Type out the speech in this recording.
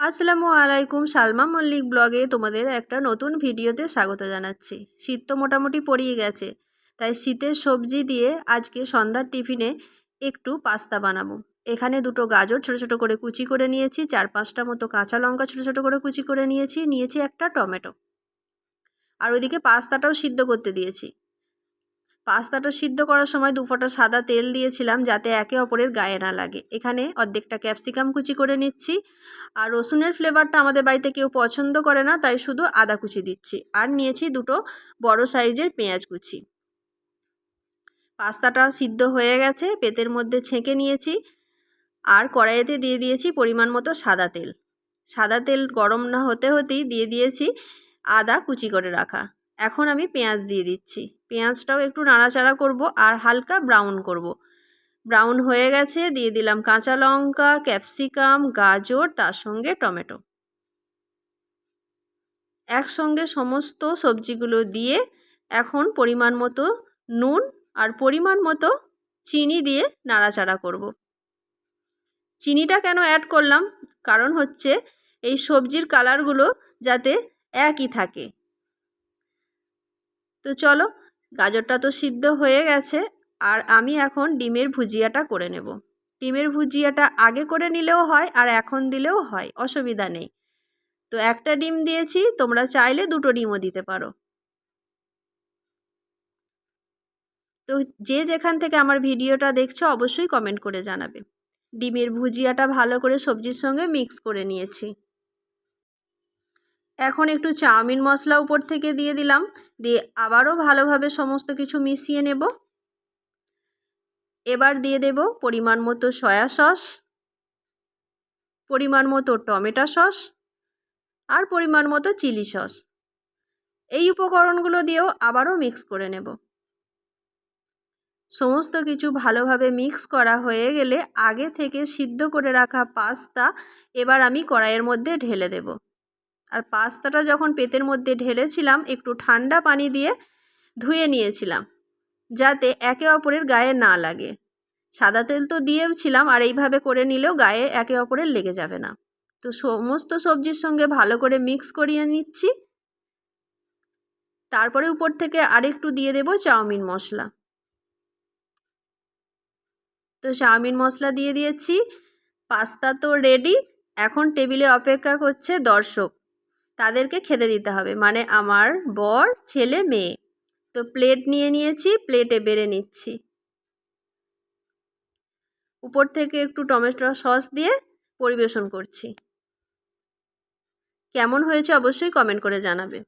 আসসালামু আলাইকুম, সালমা মল্লিক ব্লগে তোমাদের একটা নতুন ভিডিওতে স্বাগত জানাচ্ছি। শীত তো মোটামুটি পড়িয়ে গেছে, তাই শীতের সবজি দিয়ে আজকে সন্ধ্যার টিফিনে একটু পাস্তা বানাবো। এখানে দুটো গাজর ছোটো ছোটো করে কুচি করে নিয়েছি, চার পাঁচটা মতো কাঁচা লঙ্কা ছোটো ছোটো করে কুচি করে নিয়েছি নিয়েছি একটা টমেটো। আর ওইদিকে পাস্তাটাও সিদ্ধ করতে দিয়েছি। পাস্তাটা সিদ্ধ করার সময় দু ফোঁটা সাদা তেল দিয়েছিলাম যাতে একে অপরের গায়ে না লাগে। এখানে অর্ধেকটা ক্যাপসিকাম কুচি করে নিচ্ছি। আর রসুনের ফ্লেভারটা আমাদের বাড়িতে কেউ পছন্দ করে না, তাই শুধু আদা কুচি দিচ্ছি। আর নিয়েছি দুটো বড় সাইজের পেঁয়াজ কুচি। পাস্তাটা সিদ্ধ হয়ে গেছে, পেতের মধ্যে ছেঁকে নিয়েছি। আর কড়াইতে দিয়ে দিয়েছি পরিমাণ মতো সাদা তেল। সাদা তেল গরম না হতে হতেই দিয়ে দিয়েছি আদা কুচি করে রাখা। এখন আমি পেঁয়াজ দিয়ে দিচ্ছি পেঁয়াজটাও একটু নাড়াচাড়া করব আর হালকা ব্রাউন করব। ব্রাউন হয়ে গেছে, দিয়ে দিলাম কাঁচা লঙ্কা, ক্যাপসিকাম, গাজর, তার সঙ্গে টমেটো একসঙ্গে সমস্ত সবজিগুলো দিয়ে এখন পরিমাণ মতো নুন আর পরিমাণ মতো চিনি দিয়ে নাড়াচাড়া করব। চিনিটা কেন অ্যাড করলাম কারণ হচ্ছে এই সবজির কালারগুলো যাতে একই থাকে তো চলো, গাজরটা তো সিদ্ধ হয়ে গেছে, আর আমি এখন ডিমের ভুজিয়াটা করে নেব। ডিমের ভুজিয়াটা আগে করে নিলেও হয় আর এখন দিলেও হয়, অসুবিধা নেই। তো একটা ডিম দিয়েছি, তোমরা চাইলে দুটো ডিমও দিতে পারো। তো যে যেখান থেকে আমার ভিডিওটা দেখছ, অবশ্যই কমেন্ট করে জানাবে। ডিমের ভুজিয়াটা ভালো করে সবজির সঙ্গে মিক্স করে নিয়েছি। এখন একটু চাউমিন মশলা উপর থেকে দিয়ে দিলাম। দিয়ে আবারও ভালোভাবে সমস্ত কিছু মিশিয়ে নেব। এবার দিয়ে দেব পরিমাণ মতো সয়া সস, পরিমাণ মতো টমেটো সস আর পরিমাণ মতো চিলি সস। এই উপকরণগুলো দিয়েও আবারও মিক্স করে নেব। সমস্ত কিছু ভালোভাবে মিক্স করা হয়ে গেলে আগে থেকে সিদ্ধ করে রাখা পাস্তা এবার আমি কড়াইয়ের মধ্যে ঢেলে দেব। আর পাস্তাটা যখন পেতের মধ্যে ঢেলেছিলাম, একটু ঠান্ডা পানি দিয়ে ধুয়ে নিয়েছিলাম, যাতে একে অপরের গায়ে না লাগে। সাদা তেল তো দিয়েওছিলাম আর এইভাবে করে নিলেও গায়ে একে অপরের লেগে যাবে না। তো সমস্ত সবজির সঙ্গে ভালো করে মিক্স করিয়ে নিচ্ছি। তারপরে উপর থেকে আরেকটু দিয়ে দেব চাউমিন মশলা। তো চাউমিন মশলা দিয়ে দিয়েছি। পাস্তা তো রেডি এখন টেবিলে অপেক্ষা করছে দর্শক। তাদেরকে খেতে দিতে হবে। মানে আমার বর, ছেলে, মেয়ে। তো প্লেট নিয়ে নিয়েছি প্লেটে বেড়ে নিচ্ছি। উপর থেকে একটু টমেটো সস দিয়ে পরিবেশন করছি। কেমন হয়েছে অবশ্যই কমেন্ট করে জানাবে।